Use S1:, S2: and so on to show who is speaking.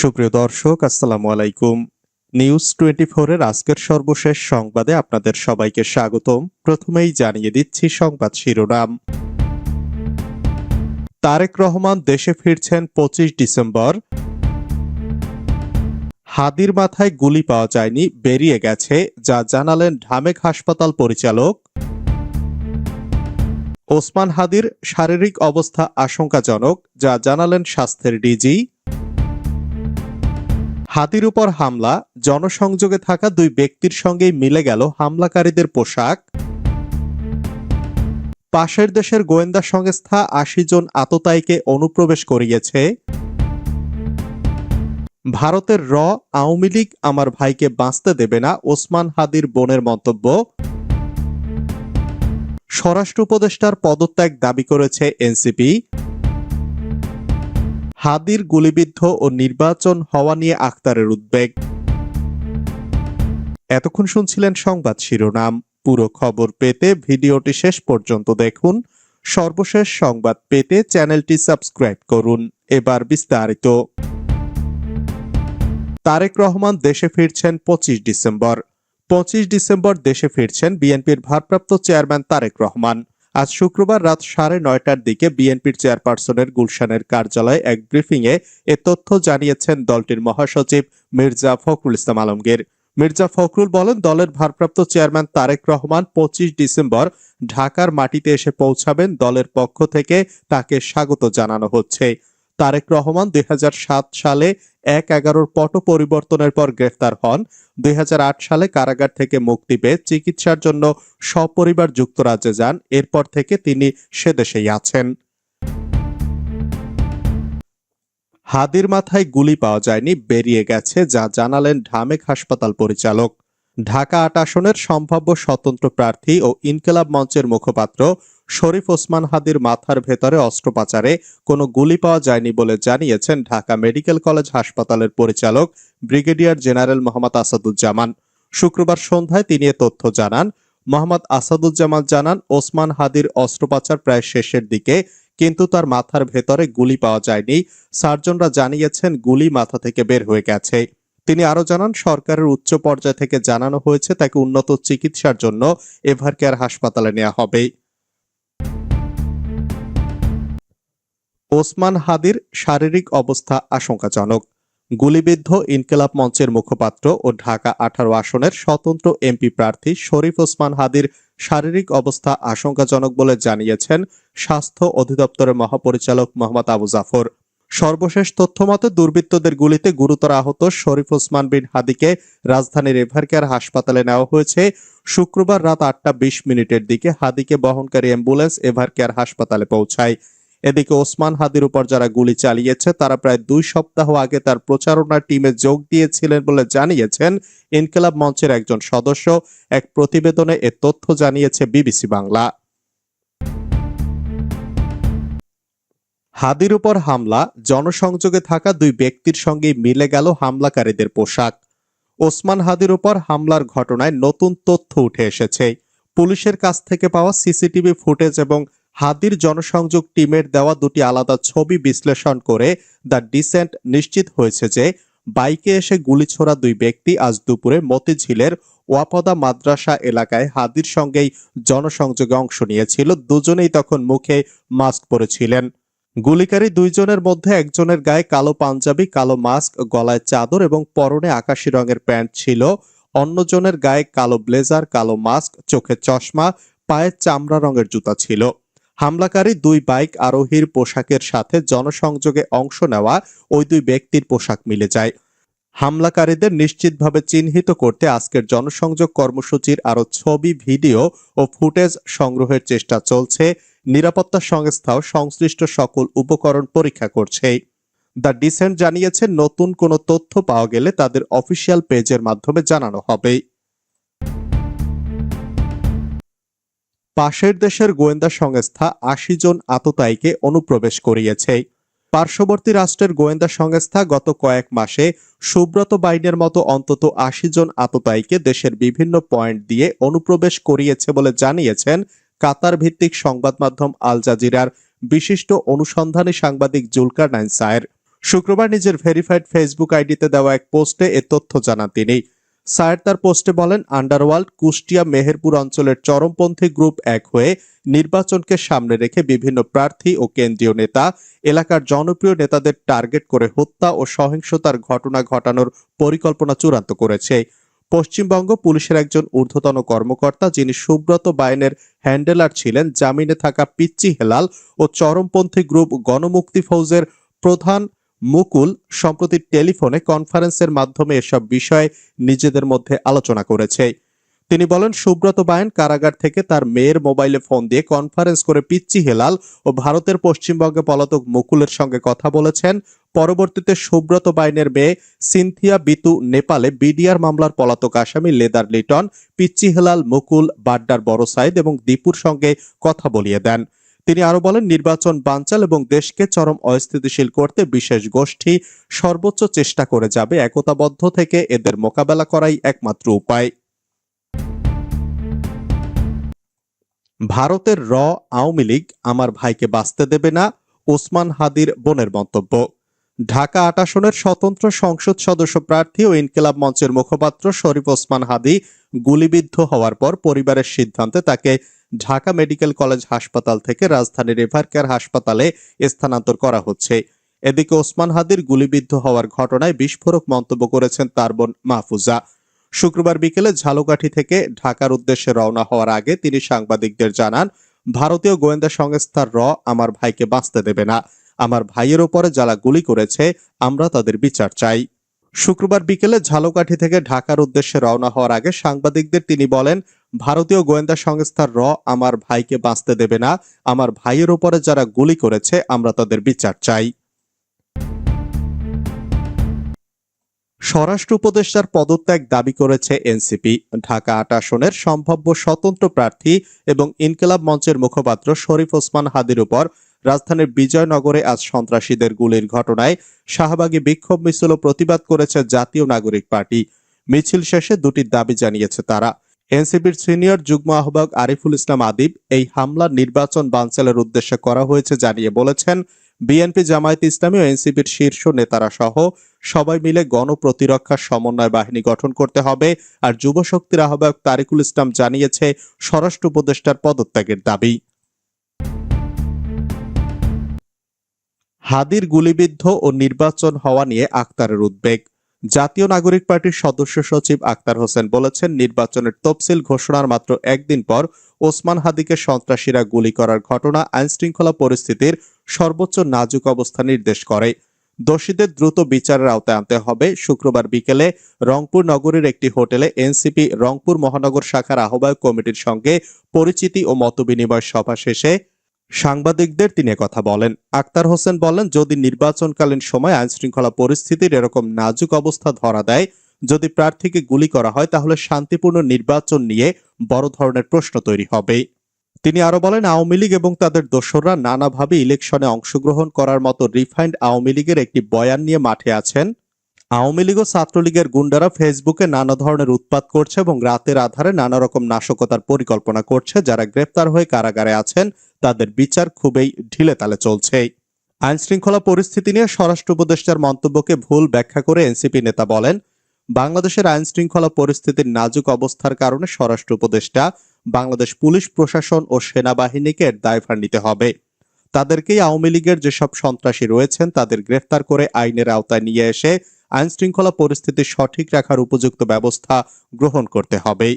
S1: সুপ্রিয় দর্শক, আসসালামু আলাইকুম। নিউজ টোয়েন্টি এর আজকের সর্বশেষ সংবাদে আপনাদের সবাইকে স্বাগতম। প্রথমেই জানিয়ে দিচ্ছি সংবাদ শিরোনাম। তারেক রহমান দেশে ফিরছেন পঁচিশ ডিসেম্বর। হাদির মাথায় গুলি পাওয়া যায়নি, বেরিয়ে গেছে, যা জানালেন ঢামেক হাসপাতাল পরিচালক। ওসমান হাদির শারীরিক অবস্থা আশঙ্কাজনক, যা জানালেন স্বাস্থ্যের ডিজি। হাতির উপর হামলা, জনসংযোগে থাকা দুই ব্যক্তির সঙ্গেই মিলে গেল হামলাকারীদের পোশাক। পাশের দেশের গোয়েন্দা সংস্থা আশি জন আততায়ীকে অনুপ্রবেশ করিয়েছে। ভারতের র, আওয়ামী লীগ আমার ভাইকে বাঁচতে দেবে না ওসমান হাদির বোনের মন্তব্য। স্বরাষ্ট্র উপদেষ্টার পদত্যাগ দাবি করেছে এনসিপি। হাদির গুলিবিদ্ধ ও নির্বাচন হওয়া নিয়ে আক্তারের উদ্বেগ। এতক্ষণ শুনছিলেন সংবাদ শিরোনাম। পুরো খবর পেতে ভিডিওটি শেষ পর্যন্ত দেখুন। সর্বশেষ সংবাদ পেতে চ্যানেলটি সাবস্ক্রাইব করুন। এবার বিস্তারিত। তারেক রহমান দেশে ফিরছেন পঁচিশ ডিসেম্বর। পঁচিশ ডিসেম্বর দেশে ফিরছেন বিএনপির ভারপ্রাপ্ত চেয়ারম্যান তারেক রহমান। আজ শুক্রবার রাত সাড়ে নয়টার দিকে বিএনপির চেয়ারপারসনের গুলশানের কার্যালয়ে এক ব্রিফিংয়ে এ তথ্য জানিয়েছেন দলটির মহাসচিব মির্জা ফখরুল ইসলাম আলমগীর। মির্জা ফখরুল বলেন, দলের ভারপ্রাপ্ত চেয়ারম্যান তারেক রহমান পঁচিশ ডিসেম্বর ঢাকার মাটিতে এসে পৌঁছাবেন, দলের পক্ষ থেকে তাকে স্বাগত জানানো হচ্ছে। তারেক রহমান দুই হাজার সাত সালে এক এগারোর পট পরিবর্তনের পর গ্রেফতার হন। দুই হাজার আট সালে কারাগার থেকে মুক্তি পেয়ে চিকিৎসার জন্য সপরিবার যুক্তরাজ্যে যান। এরপর থেকে তিনি সেদেশেই আছেন। হাদির মাথায় গুলি পাওয়া যায়নি, বেরিয়ে গেছে, যা জানালেন ঢামেক হাসপাতাল পরিচালক। ঢাকা আট আসনের সম্ভাব্য স্বতন্ত্র প্রার্থী ও ইনকেলাব মঞ্চের মুখপাত্র শরীফ ওসমান হাদির মাথার ভেতরে অস্ত্রোপচারে কোনো গুলি পাওয়া যায়নি বলে জানিয়েছেন ঢাকা মেডিকেল কলেজ হাসপাতালের পরিচালক ব্রিগেডিয়ার জেনারেল মোহাম্মদ আসাদুজ্জামান। শুক্রবার সন্ধ্যায় তিনি এ তথ্য জানান। মোহাম্মদ আসাদুজ্জামান জানান, ওসমান হাদির অস্ত্রোপচার প্রায় শেষের দিকে, কিন্তু তার মাথার ভেতরে গুলি পাওয়া যায়নি। সার্জনরা জানিয়েছেন, গুলি মাথা থেকে বের হয়ে গেছে। তিনি আরও জানান, সরকারের উচ্চ পর্যায় থেকে জানানো হয়েছে, তাকে উন্নত চিকিৎসার জন্য এভারকেয়ার হাসপাতালে নেওয়া হবে। ওসমান হাদির শারীরিক অবস্থা আশঙ্কাজনক। গুলিবিদ্ধ ইনকেলাব মঞ্চের মুখপাত্র ও ঢাকা আঠারো আসনের স্বতন্ত্র এমপি প্রার্থী শরীফ ওসমান হাদির শারীরিক অবস্থা আশঙ্কাজনক বলে জানিয়েছেন স্বাস্থ্য অধিদপ্তরের মহাপরিচালক মোহাম্মদ আবু জাফর। সর্বশেষ তথ্যমতে দুর্বৃত্তদের গুলিতে গুরুতর আহত শরীফ ওসমান বিন হাদিকে রাজধানীর এভারকেয়ার হাসপাতালে নেওয়া হয়েছে। শুক্রবার রাত আটটা বিশ মিনিটের দিকে হাদিকে বহনকারী অ্যাম্বুলেন্স এভারকেয়ার হাসপাতালে পৌঁছায়। এদিকে ওসমান হাদির উপর যারা গুলি চালিয়েছে, তারা প্রায় দুই সপ্তাহ আগে তার প্রচারণা টিমে যোগ দিয়েছিলেন বলে জানিয়েছেন ইনকেলাব মঞ্চের একজন সদস্য। এক প্রতিবেদনে এ তথ্য জানিয়েছে বিবিসি বাংলা। হাদির উপর হামলা, জনসংযোগে থাকা দুই ব্যক্তির সঙ্গে মিলে গেল হামলাকারীদের পোশাক। ওসমান হাদির উপর হামলার ঘটনায় নতুন তথ্য উঠে এসেছে। পুলিশের কাছ থেকে পাওয়া সিসিটিভি ফুটেজ এবং হাদির জনসংযোগ টিমের দেওয়া দুটি আলাদা ছবি বিশ্লেষণ করে দ্য ডিসেন্ট নিশ্চিত হয়েছে যে বাইকে এসে গুলি ছোড়া দুই ব্যক্তি আজ দুপুরে মতিঝিলের ওয়াপদা মাদ্রাসা এলাকায় হাদির সঙ্গেই জনসংযোগে অংশ নিয়েছিল। দুজনেই তখন মুখে মাস্ক পরেছিলেন। গুলিকারী দুইজনের মধ্যে একজনের গায়ে কালো পাঞ্জাবি, কালো মাস্ক, গলায় চাদর এবং পরনে আকাশি রঙের প্যান্ট ছিল। অন্যজনের গায়ে কালো ব্লেজার, কালো মাস্ক, চোখে চশমা, পায়ে চামড়া রঙের জুতা ছিল। হামলাকারী দুই বাইক আরোহীর পোশাকের সাথে জনসংযোগে অংশ নেওয়া ওই দুই ব্যক্তির পোশাক মিলে যায়। হামলাকারীদের নিশ্চিতভাবে চিহ্নিত করতে আজকের জনসংযোগ কর্মসূচির আরও ছবি, ভিডিও ও ফুটেজ সংগ্রহের চেষ্টা চলছে। নিরাপত্তা সংস্থাও সংশ্লিষ্ট সকল উপকরণ পরীক্ষা করছে। দ্য ডিসেন্ট জানিয়েছে, নতুন কোনো তথ্য পাওয়া গেলে তাদের অফিসিয়াল পেজের মাধ্যমে জানানো হবে। পাশের দেশের গোয়েন্দা সংস্থা আশি জন আততায়ীকে অনুপ্রবেশ করিয়েছে। পার্শ্ববর্তী রাষ্ট্রের গোয়েন্দা সংস্থা গত কয়েক মাসে সুব্রত বাইনের মতো অন্তত আশি জন আততায়ীকে দেশের বিভিন্ন পয়েন্ট দিয়ে অনুপ্রবেশ করিয়েছে বলে জানিয়েছেন কাতার ভিত্তিক সংবাদ মাধ্যম আল জাজিরার বিশিষ্ট অনুসন্ধানী সাংবাদিক জুলকার নাইন সায়ের। শুক্রবার নিজের ভেরিফাইড ফেসবুক আইডিতে দেওয়া এক পোস্টে এ তথ্য জানান তিনি। সায়ের তার পোস্টে বলেন, আন্ডারওয়ার্ল্ড কুষ্টিয়া মেহেরপুর অঞ্চলের চরমপন্থী গ্রুপ এক হয়ে নির্বাচনকে সামনে রেখে বিভিন্ন প্রার্থী ও কেন্দ্রীয় নেতা, এলাকার জনপ্রিয় নেতাদের টার্গেট করে হত্যা ও সহিংসতার ঘটনা ঘটানোর পরিকল্পনা চূড়ান্ত করেছে। পশ্চিমবঙ্গ পুলিশের একজন ঊর্ধ্বতন কর্মকর্তা, যিনি সুব্রত বায়নের হ্যান্ডেলার ছিলেন, জামিনে থাকা পিচ্চি হেলাল ও চরমপন্থী গ্রুপ গণমুক্তি ফৌজের প্রধান মুকুল সম্প্রতি টেলিফোনে কনফারেন্সের মাধ্যমে এসব বিষয়ে নিজেদের মধ্যে আলোচনা করেছে। তিনি বলেন, সুব্রত বায়ন কারাগার থেকে তার মেয়ের মোবাইলে ফোন দিয়ে কনফারেন্স করে পিচ্চি হেলাল ও ভারতের পশ্চিমবঙ্গে পলাতক মুকুলের সঙ্গে কথা বলেছেন। পরবর্তীতে সুব্রত বাইনের মেয়ে সিনথিয়া বিতু নেপালে বিডিআর মামলার পলাতক আসামি লেদার লিটন, পিচ্চি হেলাল, মুকুল, বাড্ডার বড় সাইদ এবং দীপুর সঙ্গে কথা বলিয়ে দেন। তিনি আরও বলেন, নির্বাচন বানচাল এবং দেশকে চরম অস্থিতিশীল করতে বিশেষ গোষ্ঠী সর্বোচ্চ চেষ্টা করে যাবে। একতাবদ্ধ থেকে এদের মোকাবেলা করাই একমাত্র উপায়। ভারতের র আওয়ামী লীগ আমার ভাইকে বাঁচতে দেবে না, ওসমান হাদির বোনের মন্তব্য। ঢাকা আট আসনের স্বতন্ত্র সংসদ সদস্য প্রার্থী ও ইনকিলাব মঞ্চের মুখপাত্র শরীফ ওসমান হাদি গুলিবিদ্ধ হওয়ার পর পরিবারের সিদ্ধান্তে তাকে ঢাকা মেডিকেল কলেজ হাসপাতাল থেকে রাজধানীর রিভার হাসপাতালে স্থানান্তর করা হচ্ছে। এদিকে ওসমান হাদির গুলিবিদ্ধ হওয়ার ঘটনায় বিস্ফোরক মন্তব্য করেছেন তার বোন মাহফুজা। শুক্রবার বিকেলে ঝালকাঠি থেকে ঢাকার উদ্দেশ্যে রওনা হওয়ার আগে তিনি সাংবাদিকদের জানান, ভারতীয় গোয়েন্দা সংস্থার র আমার ভাইকে বাঁচতে দেবে না। আমার ভাইয়ের ওপরে যারা গুলি করেছে, আমরা তাদের বিচার চাই। শুক্রবার বিকেলে ঝালকাঠি থেকে ঢাকার উদ্দেশ্যে রওনা হওয়ার আগে সাংবাদিকদের তিনি বলেন ভারতীয় গোয়েন্দা সংস্থার র, আমার ভাইকে বাঁচতে দেবে না, আমার ভাইয়ের ওপরে যারা গুলি করেছে, আমরা তাদের বিচার চাই। স্বরাষ্ট্র উপদেষ্টার পদত্যাগ দাবি করেছে এনসিপি। ঢাকা আট আসনের সম্ভাব্য স্বতন্ত্র প্রার্থী এবং ইনকলাব মঞ্চের মুখপাত্র শরীফ ওসমান হাদির উপর রাজধানীর বিজয়নগরে আজ সন্ত্রাসীদের গুলির ঘটনায় শাহবাগী বিক্ষোভ মিছিল প্রতিবাদ করেছে জাতীয় নাগরিক পার্টি। মিছিল শেষে দুটি দাবি জানিয়েছে তারা। এনসিপির সিনিয়র যুগ্ম আহ্বায়ক আরিফুল ইসলাম আদিব এই হামলা নির্বাচন বানচালের উদ্দেশ্যে করা হয়েছে জানিয়ে বলেছেন, বিএনপি, জামায়াত ইসলামী ও এনসিপির শীর্ষ নেতারা সহ সবাই মিলে গণপ্রতিরক্ষা সমন্বয় বাহিনী গঠন করতে হবে আর যুব শক্তির আহ্বায়ক তারিকুল ইসলাম জানিয়েছে স্বরাষ্ট্র উপদেষ্টার পদত্যাগের দাবি। হাদির গুলিবিদ্ধ ও নির্বাচন হওয়া নিয়ে আক্তারের উদ্বেগ। জাতীয় নাগরিক পার্টির সদস্য সচিব আক্তার হোসেন বলেছেন, নির্বাচনের তফসিল ঘোষণার মাত্র একদিন পর ওসমান হাদিকে সন্ত্রাসীরা গুলি করার ঘটনা আইনশৃঙ্খলা পরিস্থিতির সর্বোচ্চ নাজুক অবস্থা নির্দেশ করে। দোষীদের দ্রুত বিচারের আওতায় আনতে হবে। শুক্রবার বিকেলে রংপুর নগরীর একটি হোটেলে এনসিপি রংপুর মহানগর শাখার আহ্বায়ক কমিটির সঙ্গে পরিচিতি ও মতবিনিময় সভা শেষে সাংবাদিকদের তিনি কথা বলেন। আক্তার হোসেন বলেন, যদি নির্বাচনকালীন সময় আইনশৃঙ্খলা পরিস্থিতির এরকম নাজুক অবস্থা ধরা দেয়, যদি প্রার্থীকে গুলি করা হয়, তাহলে শান্তিপূর্ণ নির্বাচন নিয়ে বড় ধরনের প্রশ্ন তৈরি হবে। তিনি আরও বলেন, আওয়ামী লীগ এবং তাদের দোসররা নানাভাবে ইলেকশনে অংশগ্রহণ করার মতো রিফাইন্ড আওয়ামী লীগের একটি বয়ান নিয়ে মাঠে আছেন। আওয়ামী লীগ ও ছাত্রলীগের গুন্ডারা ফেসবুকে নানা ধরনের উৎপাত করছে এবং রাতের আধারে নানা রকম নাশকতার পরিকল্পনা করছে। যারা গ্রেপ্তার হয়ে কারাগারে আছেন, তাদের বিচার খুবই ঢিলে তালে চলছে আইন শৃঙ্খলা পরিস্থিতি নিয়ে স্বরাষ্ট্র উপদেষ্টার মন্তব্যকে ভুল ব্যাখ্যা করে এনসিপি নেতা বলেন, বাংলাদেশের আইন শৃঙ্খলা পরিস্থিতির নাজুক অবস্থার কারণে স্বরাষ্ট্র উপদেষ্টা বাংলাদেশ পুলিশ প্রশাসন ও সেনাবাহিনীকে এর দায়ভার নিতে হবে। তাদেরকেই আওয়ামী লীগের যেসব সন্ত্রাসী রয়েছেন, তাদের গ্রেফতার করে আইনের আওতায় নিয়ে এসে আইন শৃঙ্খলা পরিস্থিতি সঠিক রাখার উপযুক্ত ব্যবস্থা গ্রহণ করতে হবে।